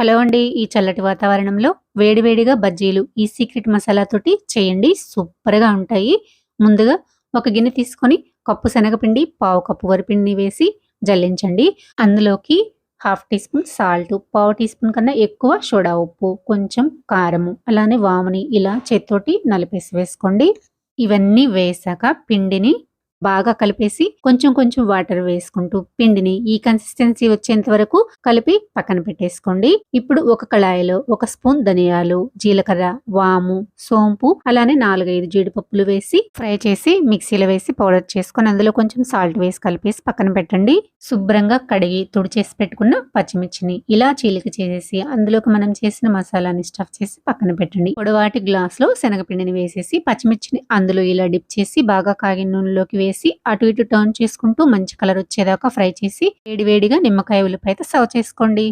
Hello అండి. ఈ చల్లటి వాతావరణంలో వేడివేడిగా బజ్జీలు ఈ సీక్రెట్ మసాలా తోటి చేయండి. సూపర్గా ఉంటాయి. ముందుగా ఒక గిన్నె తీసుకొని కప్పు శనగపిండి పావు కప్పు వరిపిండిని వేసి జల్లించండి. అందులోకి హాఫ్ టీ స్పూన్ సాల్ట్ పావు టీ స్పూన్ కన్నా ఎక్కువ సోడా ఉప్పు కొంచెం కారము అలానే వాముని ఇలా చేత్తోటి నలిపేసి వేసుకోండి. ఇవన్నీ వేసాక పిండిని బాగా కలిపేసి కొంచెం కొంచెం వాటర్ వేసుకుంటూ పిండిని ఈ కన్సిస్టెన్సీ వచ్చేంత వరకు కలిపి పక్కన పెట్టేసుకోండి. ఇప్పుడు ఒక కళాయిలో ఒక స్పూన్ ధనియాలు జీలకర్ర వాము సోంపు అలానే నాలుగైదు జీడిపప్పులు వేసి ఫ్రై చేసి మిక్సీలో వేసి పౌడర్ చేసుకొని అందులో కొంచెం సాల్ట్ వేసి కలిపేసి పక్కన పెట్టండి. శుభ్రంగా కడిగి తుడిచేసి పెట్టుకున్న పచ్చిమిర్చిని ఇలా చీలిక చేసేసి అందులోకి మనం చేసిన మసాలాని స్టఫ్ చేసి పక్కన పెట్టండి. పొడవాటి గ్లాస్లో శనగపిండిని వేసేసి పచ్చిమిర్చిని అందులో ఇలా డిప్ చేసి బాగా కాగిన నూనెలోకి వేసి వేసి అటు ఇటు టర్న్ చేసుకుంటూ మంచి కలర్ వచ్చేదాకా ఫ్రై చేసి వేడివేడిగా నిమ్మకాయ ఉల్లిపాయతో సర్వ్ చేసుకోండి.